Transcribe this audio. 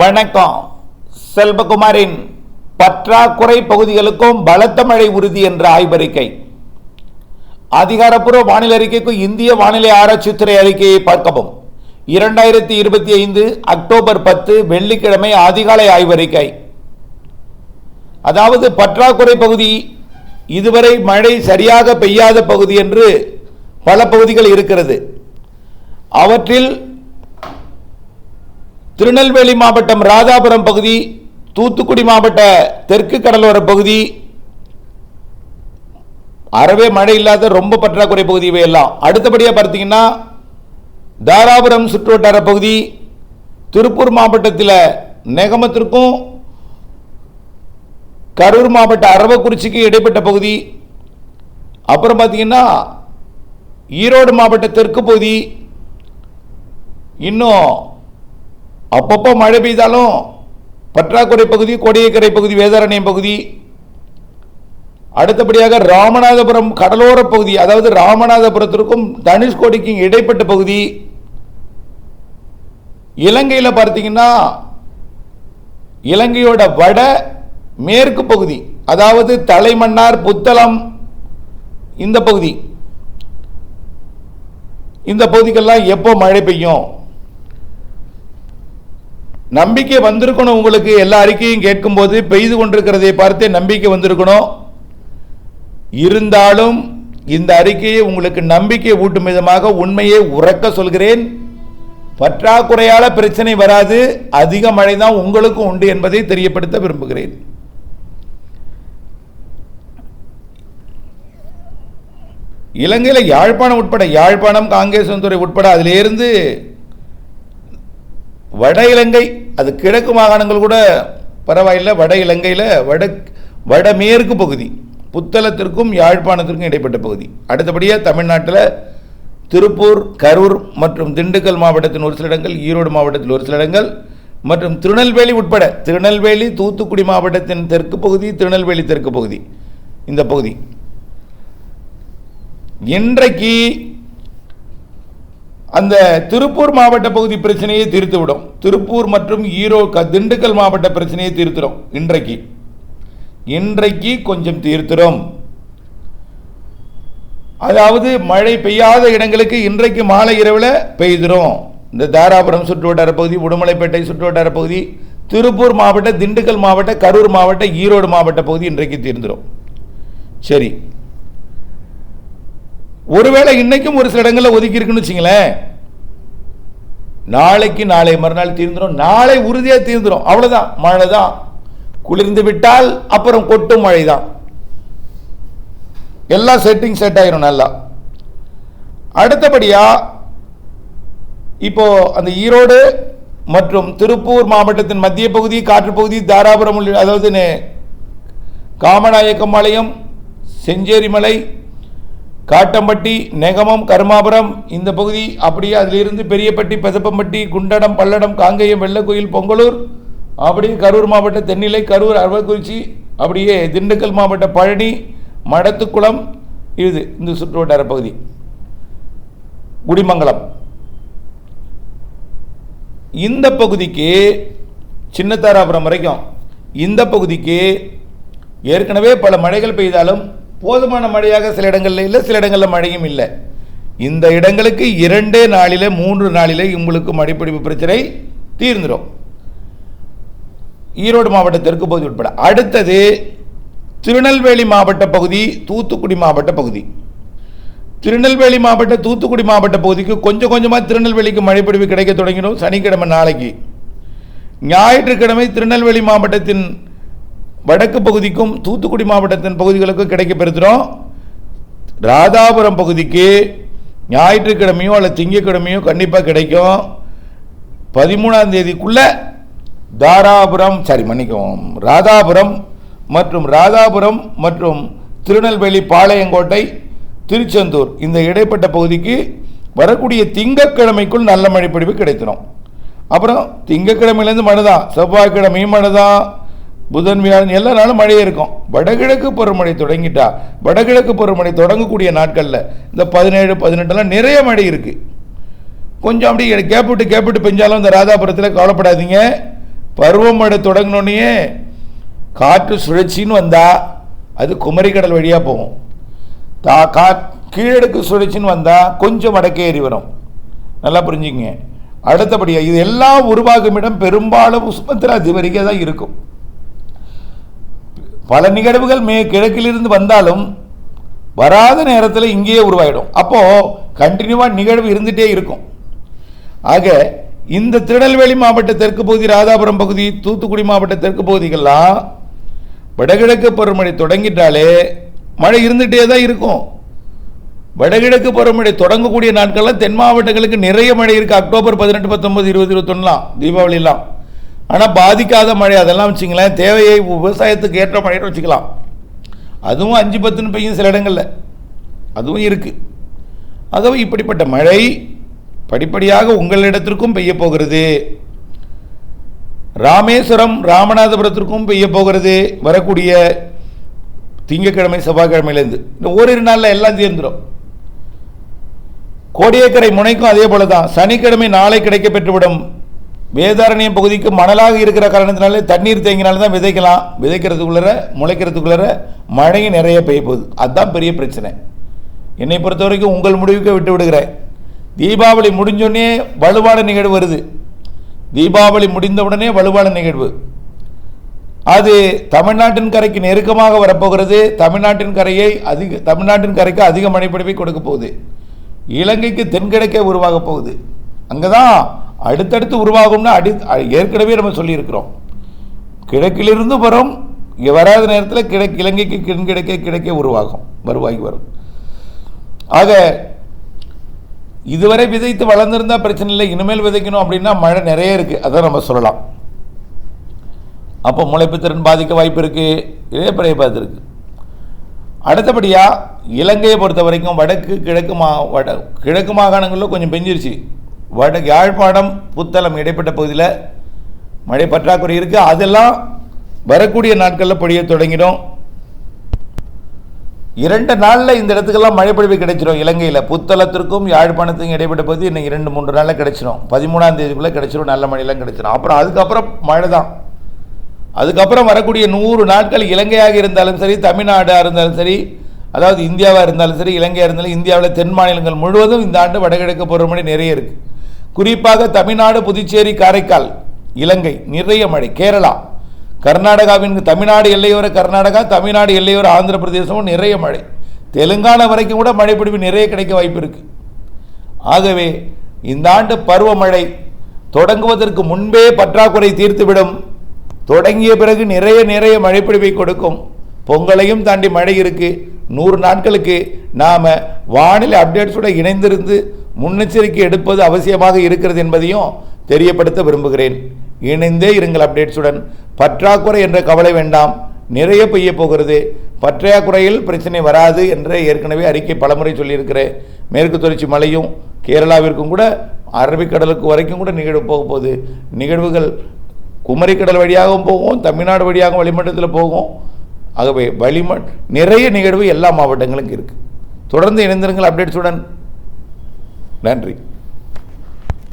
வணக்கம். செல்வகுமாரின் பற்றாக்குறை பகுதிகளுக்கும் பலத்த மழை உறுதி என்ற ஆய்வறிக்கை. அதிகாரப்பூர்வ வானிலை அறிக்கைக்கும் இந்திய வானிலை ஆராய்ச்சித்துறை அறிக்கையை பார்க்கவும். இரண்டாயிரத்தி இருபத்தி ஐந்து அக்டோபர் பத்து வெள்ளிக்கிழமை அதிகாலை ஆய்வறிக்கை. அதாவது பற்றாக்குறை பகுதி இதுவரை மழை சரியாக பெய்யாத பகுதி என்று பல பகுதிகள் இருக்கிறது. அவற்றில் திருநெல்வேலி மாவட்டம் ராதாபுரம் பகுதி தூத்துக்குடி மாவட்ட தெற்கு கடலோர பகுதி அறவே மழை இல்லாத ரொம்ப பற்றாக்குறை பகுதி இவையெல்லாம். அடுத்தபடியாக பார்த்தீங்கன்னா தாராபுரம் சுற்றுவட்டார பகுதி திருப்பூர் மாவட்டத்தில் நெகமத்திற்கும் கரூர் மாவட்ட அரவக்குறிச்சிக்கு இடைப்பட்ட பகுதி அப்புறம் பார்த்தீங்கன்னா ஈரோடு மாவட்ட தெற்கு பகுதி இன்னும் அப்பப்போ மழை பெய்தாலும் பற்றாக்குறை பகுதி கோடியக்கரை பகுதி வேதாரண்யம் பகுதி அடுத்தபடியாக ராமநாதபுரம் கடலோர பகுதி அதாவது ராமநாதபுரத்திற்கும் தனுஷ்கோடிக்கும் இடைப்பட்ட பகுதி. இலங்கையில் பார்த்தீங்கன்னா இலங்கையோட வட மேற்கு பகுதி அதாவது தலைமன்னார் புத்தளம் இந்த பகுதி. இந்த பகுதிக்கெல்லாம் எப்போ மழை பெய்யும்? நம்பிக்கை வந்திருக்கணும் உங்களுக்கு எல்லா அறிக்கையும் கேட்கும்போது பெய்து கொண்டிருக்கிறதை பார்த்தே நம்பிக்கை வந்திருக்கணும். இருந்தாலும் இந்த அறிக்கையை உங்களுக்கு நம்பிக்கை ஊட்டும் விதமாக உண்மையை உறக்க சொல்கிறேன். பற்றாக்குறையால் பிரச்சனை வராது அதிக மழை தான் உங்களுக்கும் உண்டு என்பதை தெரியப்படுத்த விரும்புகிறேன். இலங்கையில் யாழ்ப்பாணம் உட்பட யாழ்ப்பாணம் காங்கேசன்துறை உட்பட அதிலிருந்து வட இலங்கை அது கிழக்கு மாகாணங்கள் கூட பரவாயில்லை. வட இலங்கையில் வட வடமேற்கு பகுதி புத்தளத்திற்கும் யாழ்ப்பாணத்திற்கும் இடைப்பட்ட பகுதி. அடுத்தபடியாக தமிழ்நாட்டில் திருப்பூர் கரூர் மற்றும் திண்டுக்கல் மாவட்டத்தின் ஒரு சில இடங்கள் ஈரோடு மாவட்டத்தில் ஒரு சில இடங்கள் மற்றும் திருநெல்வேலி உட்பட திருநெல்வேலி தூத்துக்குடி மாவட்டத்தின் தெற்கு பகுதி திருநெல்வேலி தெற்கு பகுதி இந்த பகுதி. இன்றைக்கு அந்த திருப்பூர் மாவட்ட பகுதி பிரச்சனையை தீர்த்து விடும் திருப்பூர் மற்றும் ஈரோ திண்டுக்கல் மாவட்ட பிரச்சனையை தீர்த்துடும் இன்றைக்கு. இன்றைக்கு கொஞ்சம் தீர்த்துடும் அதாவது மழை பெய்யாத இடங்களுக்கு இன்றைக்கு மாலை இரவில் பெய்திரும். இந்த தாராபுரம் சுற்றுவட்டார பகுதி உடுமலைப்பேட்டை சுற்றுவட்டார பகுதி திருப்பூர் மாவட்ட திண்டுக்கல் மாவட்ட கரூர் மாவட்ட ஈரோடு மாவட்ட பகுதி இன்றைக்கு தீர்ந்துடும் சரி. ஒருவேளை இன்னைக்கும் ஒரு சில இடங்களில் ஒதுக்கி இருக்குன்னு வச்சுங்களேன். நாளைக்கு நாளை மறுநாள் தீர்ந்துடும் நாளை உறுதியாக தீர்ந்துடும் அவ்வளோதான் மழை தான் குளிர்ந்து விட்டால் அப்புறம் கொட்டும் மழை தான் எல்லாம் செட்டிங் செட் ஆயிரும் நல்லா. அடுத்தபடியாக இப்போ அந்த ஈரோடு மற்றும் திருப்பூர் மாவட்டத்தின் மத்திய பகுதி காற்று பகுதி தாராபுரம் உள்ள- அதாவது நெ- காமநாயக்கம்பாளையம் செஞ்சேரிமலை காட்டம்பட்டி நெகமம் கருமாபுரம் இந்த பகுதி அப்படியே அதிலிருந்து பெரியப்பட்டி பெசப்பம்பட்டி குண்டடம் பல்லடம் காங்கேயம் வெள்ளக்கோயில் பொங்கலூர் அப்படியே கரூர் மாவட்ட தென்னிலை கரூர் அரவக்குறிச்சி அப்படியே திண்டுக்கல் மாவட்ட பழனி மடத்துக்குளம் இது இந்த சுற்றுவட்டார பகுதி. குடிமங்கலம். இந்த பகுதிக்கு சின்னத்தாராபுரம் வரைக்கும் இந்த பகுதிக்கு ஏற்கனவே பல மழைகள் பெய்தாலும் போதுமான மழையாக சில இடங்களில் இல்லை சில இடங்களில் மழையும் இல்லை. இந்த இடங்களுக்கு இரண்டே நாளில் மூன்று நாளில் உங்களுக்கு மழைப்பிடிப்பு பிரச்சனை தீர்ந்துடும் ஈரோடு மாவட்ட தெற்கு பகுதி உட்பட. அடுத்தது திருநெல்வேலி மாவட்ட பகுதி தூத்துக்குடி மாவட்ட பகுதி. திருநெல்வேலி மாவட்ட தூத்துக்குடி மாவட்ட பகுதிக்கு கொஞ்சம் கொஞ்சமாக திருநெல்வேலிக்கு மழைப்பிடிவு கிடைக்க தொடங்கிடும். சனிக்கிழமை நாளைக்கு. ஞாயிற்றுக்கிழமை திருநெல்வேலி மாவட்டத்தின் வடக்கு பகுதிக்கும் தூத்துக்குடி மாவட்டத்தின் பகுதிகளுக்கும் கிடைக்கப்பெறுகிறோம். ராதாபுரம் பகுதிக்கு ஞாயிற்றுக்கிழமையோ அல்லது திங்கக்கிழமையோ கண்டிப்பாக கிடைக்கும். பதிமூணாம் தேதிக்குள்ள தாராபுரம் சாரி மன்னிக்கவும் ராதாபுரம் மற்றும் ராதாபுரம் மற்றும் திருநெல்வேலி பாளையங்கோட்டை திருச்செந்தூர் இந்த இடைப்பட்ட பகுதிக்கு வரக்கூடிய திங்கட்கிழமைக்குள் நல்ல மழைப்பொழிவு கிடைத்திடும் அப்புறம் திங்கக்கிழமையிலேருந்து மழை தான் செவ்வாய்க்கிழமையும் மழை தான் புதன் வியாழன் எல்லா நாளும் மழையே இருக்கும். வடகிழக்கு பருவமழை தொடங்கிட்டா வடகிழக்கு பருவமழை தொடங்கக்கூடிய நாட்களில் இந்த பதினேழு பதினெட்டுலாம் நிறைய மழை இருக்குது கொஞ்சம் அப்படியே கேப் விட்டு கேப் விட்டு பெஞ்சாலும் இந்த ராதாபுரத்தில் கவலைப்படாதீங்க. பருவமழை தொடங்கினோடனே காற்று சுழற்சின்னு வந்தால் அது குமரிக்கடல் வழியாக போகும். தா கா கீழடுக்கு சுழற்சின்னு வந்தால் கொஞ்சம் வடக்கே ஏறி வரும். நல்லா புரிஞ்சுங்க அடுத்தபடியாக இது எல்லாம் உருவாகும் இடம் பெரும்பாலும் சுமத்ரா திவரிக்கே தான் இருக்கும். பல நிகழ்வுகள் மே கிழக்கிலிருந்து வந்தாலும் வராத நேரத்தில் இங்கேயே உருவாயிடும். அப்போது கண்டினியூவாக நிகழ்வு இருந்துகிட்டே இருக்கும். ஆக இந்த திருநெல்வேலி மாவட்ட தெற்கு பகுதி ராதாபுரம் பகுதி தூத்துக்குடி மாவட்ட தெற்கு பகுதிகள்லாம் வடகிழக்கு பருவமழை தொடங்கிட்டாலே மழை இருந்துகிட்டே தான் இருக்கும். வடகிழக்கு பருவமழை தொடங்கக்கூடிய நாட்கள்லாம் தென் மாவட்டங்களுக்கு நிறைய மழை இருக்குது அக்டோபர் பதினெட்டு பத்தொன்பது இருபது இருபத்தொன்னுலாம் தீபாவளிலாம். ஆனால் பாதிக்காத மழை அதெல்லாம் வச்சுங்களேன் தேவையை விவசாயத்துக்கு ஏற்ற மழைன்னு வச்சுக்கலாம். அதுவும் அஞ்சு பத்துன்னு பெய்யும் சில இடங்களில். அதுவும் இருக்குது ஆகவே இப்படிப்பட்ட மழை படிப்படியாக உங்களிடத்திற்கும் பெய்ய போகிறது. ராமேஸ்வரம் ராமநாதபுரத்திற்கும் பெய்ய போகிறது. வரக்கூடிய திங்கக்கிழமை செவ்வாய்க்கிழமையிலேருந்து. இந்த ஓரிரு நாளில் எல்லாம் சேர்ந்துடும் கோடியக்கரை முனைக்கும் அதே போல தான் சனிக்கிழமை நாளை கிடைக்க பெற்றுவிடும் வேதாரண்யம் பகுதிக்கு மணலாக இருக்கிற காரணத்தினாலே தண்ணீர் தேங்கினால தான் விதைக்கலாம். விதைக்கிறதுக்குள்ளர முளைக்கிறதுக்குள்ளர மழையும் நிறைய பெய்ய போகுது. அதுதான் பெரிய பிரச்சனை. என்னை பொறுத்த வரைக்கும் உங்கள் முடிவுக்கு விட்டு விடுகிறேன். தீபாவளி முடிஞ்சோடனே வலுவான நிகழ்வு வருது. தீபாவளி முடிந்தவுடனே வலுவான நிகழ்வு. அது தமிழ்நாட்டின் கரைக்கு நெருக்கமாக வரப்போகிறது. தமிழ்நாட்டின் கரையை அதிக தமிழ்நாட்டின் கரைக்கு அதிக மழைப்பொழிவை கொடுக்க போகுது. இலங்கைக்கு தென்கிழக்கே உருவாக போகுது. அங்கே தான் அடுத்தடுத்து உருவாகும்னு அடி ஏற்கனவே நம்ம சொல்லியிருக்கிறோம். கிழக்கிலிருந்து வரும் வராத நேரத்தில் கிழக்கு இலங்கைக்கு தென்கிழக்கே கிழக்கே உருவாகும். வருவாகி வரும். ஆக இதுவரை விதைத்து வளர்ந்துருந்தா பிரச்சனை இல்லை இனிமேல் விதைக்கணும் அப்படின்னா மழை நிறைய இருக்குது அதை நம்ம சொல்லலாம். அப்போ முளைப்பு திறன் பாதிக்க வாய்ப்பு இருக்குது இதே பிறைய பார்த்துருக்கு. அடுத்தபடியாக இலங்கையை பொறுத்த வரைக்கும் வடக்கு கிழக்கு மா வட கிழக்கு மாகாணங்களில் கொஞ்சம் பெஞ்சிருச்சு. வட யாழ்ப்பாணம் புத்தளம் இடைப்பட்ட பகுதியில் மழை பற்றாக்குறை இருக்குது அதெல்லாம் வரக்கூடிய நாட்களில் பொழிய தொடங்கிடும். இரண்டு நாளில் இந்த இடத்துக்கெல்லாம் மழைப்பொழிவு கிடைச்சிடும் இலங்கையில் புத்தளத்திற்கும் யாழ்ப்பாணத்துக்கும் இடைப்பட்ட பகுதி இன்னும் இரண்டு மூன்று நாளில் கிடைச்சிடும் பதிமூணாம் தேதிக்குள்ளே கிடைச்சிரும். நல்ல மழையெல்லாம் கிடைச்சிடும் அப்புறம் அதுக்கப்புறம் மழை தான் அதுக்கப்புறம் வரக்கூடிய நூறு நாட்கள் இலங்கையாக இருந்தாலும் சரி தமிழ்நாடாக இருந்தாலும் சரி அதாவது இந்தியாவாக இருந்தாலும் சரி இலங்கையாக இருந்தாலும் இந்தியாவில் தென் மாநிலங்கள் முழுவதும் இந்த ஆண்டு வடகிழக்கு பருவமழை நிறைய இருக்குது குறிப்பாக தமிழ்நாடு புதுச்சேரி காரைக்கால் இலங்கை நிறைய மழை. கேரளா கர்நாடகாவின் தமிழ்நாடு எல்லையோர கர்நாடகா தமிழ்நாடு எல்லையோர ஆந்திர பிரதேசமும் நிறைய மழை. தெலுங்கானா வரைக்கும் கூட மழைப்பிடிப்பு நிறைய கிடைக்க வாய்ப்பு இருக்குது ஆகவே இந்த ஆண்டு பருவமழை தொடங்குவதற்கு முன்பே பற்றாக்குறை தீர்த்துவிடும். தொடங்கிய பிறகு நிறைய நிறைய மழைப்பிடிப்பை கொடுக்கும். பொங்கலையும் தாண்டி மழை இருக்கு. நூறு நாட்களுக்கு நாம் வானிலை அப்டேட்ஸோட இணைந்திருந்து முன்னெச்சரிக்கை எடுப்பது அவசியமாக இருக்கிறது என்பதையும் தெரியப்படுத்த விரும்புகிறேன். இணைந்தே இருங்கள் அப்டேட்ஸுடன். பற்றாக்குறை என்ற கவலை வேண்டாம். நிறைய பெய்ய போகிறது. பற்றாக்குறையில் பிரச்சனை வராது என்ற ஏற்கனவே அறிக்கை பலமுறை சொல்லியிருக்கிறேன் மேற்கு தொடர்ச்சி மலையும் கேரளாவிற்கும் கூட அரபிக்கடலுக்கு வரைக்கும் கூட நிகழ்வு போக போகுது. நிகழ்வுகள் குமரிக்கடல் வழியாகவும் போகும் தமிழ்நாடு வழியாகவும் வளிமண்டலத்தில் போகும். ஆகவே வளிம நிறைய நிகழ்வு எல்லா மாவட்டங்களுக்கும் இருக்குது தொடர்ந்து இணைந்திருங்கள் அப்டேட்ஸுடன். நன்றி.